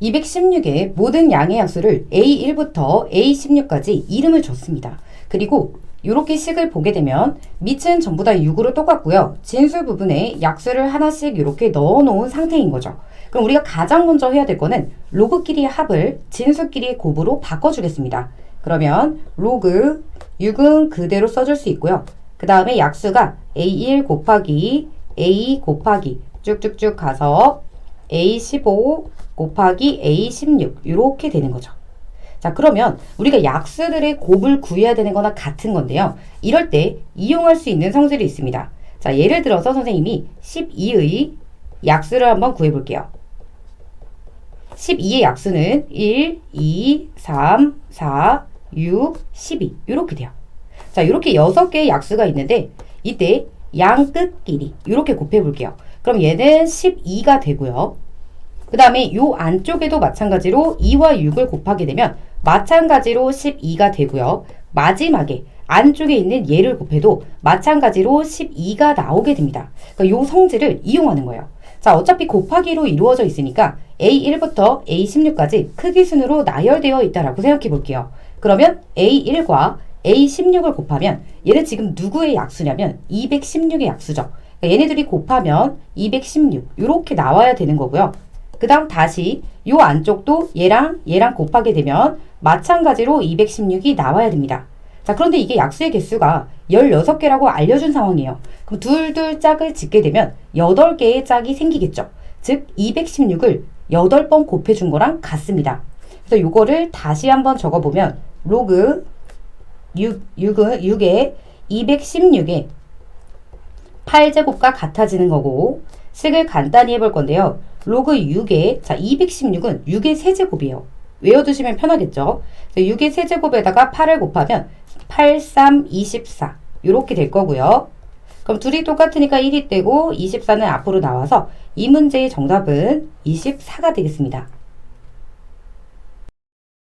216의 모든 양의 약수를 A1부터 A16까지 이름을 줬습니다. 그리고 이렇게 식을 보게 되면 밑은 전부 다 6으로 똑같고요. 진수 부분에 약수를 하나씩 이렇게 넣어 놓은 상태인 거죠. 그럼 우리가 가장 먼저 해야 될 거는 로그끼리의 합을 진수끼리의 곱으로 바꿔주겠습니다. 그러면 로그 6은 그대로 써줄 수 있고요. 그 다음에 약수가 A1 곱하기 A 곱하기 쭉쭉쭉 가서 A15 곱하기 A16 이렇게 되는 거죠. 자 그러면 우리가 약수들의 곱을 구해야 되는 거나 같은 건데요. 이럴 때 이용할 수 있는 성질이 있습니다. 자 예를 들어서 선생님이 12의 약수를 한번 구해 볼게요. 12의 약수는 1, 2, 3, 4, 6, 12 이렇게 돼요. 자 이렇게 6개의 약수가 있는데 이때 양 끝끼리 이렇게 곱해 볼게요. 그럼 얘는 12가 되고요. 그 다음에 요 안쪽에도 마찬가지로 2와 6을 곱하게 되면 마찬가지로 12가 되고요. 마지막에 안쪽에 있는 얘를 곱해도 마찬가지로 12가 나오게 됩니다. 그러니까 요 성질을 이용하는 거예요. 자, 어차피 곱하기로 이루어져 있으니까 A1부터 A16까지 크기 순으로 나열되어 있다라고 생각해 볼게요. 그러면 A1과 A16을 곱하면 얘는 지금 누구의 약수냐면 216의 약수죠. 그러니까 얘네들이 곱하면 216 이렇게 나와야 되는 거고요. 그 다음 다시 요 안쪽도 얘랑 얘랑 곱하게 되면 마찬가지로 216이 나와야 됩니다. 자, 그런데 이게 약수의 개수가 16개라고 알려준 상황이에요. 그럼 둘둘 짝을 짓게 되면 8개의 짝이 생기겠죠. 즉, 216을 8번 곱해준 거랑 같습니다. 그래서 요거를 다시 한번 적어보면 로그 6, 6은 6에 216에 8제곱과 같아지는 거고 식을 간단히 해볼 건데요. 로그 6에 자 216은 6의 세제곱이에요. 외워두시면 편하겠죠. 6의 세제곱에다가 8을 곱하면 8, 3, 24 이렇게 될 거고요. 그럼 둘이 똑같으니까 1이 떼고 24는 앞으로 나와서 이 문제의 정답은 24가 되겠습니다.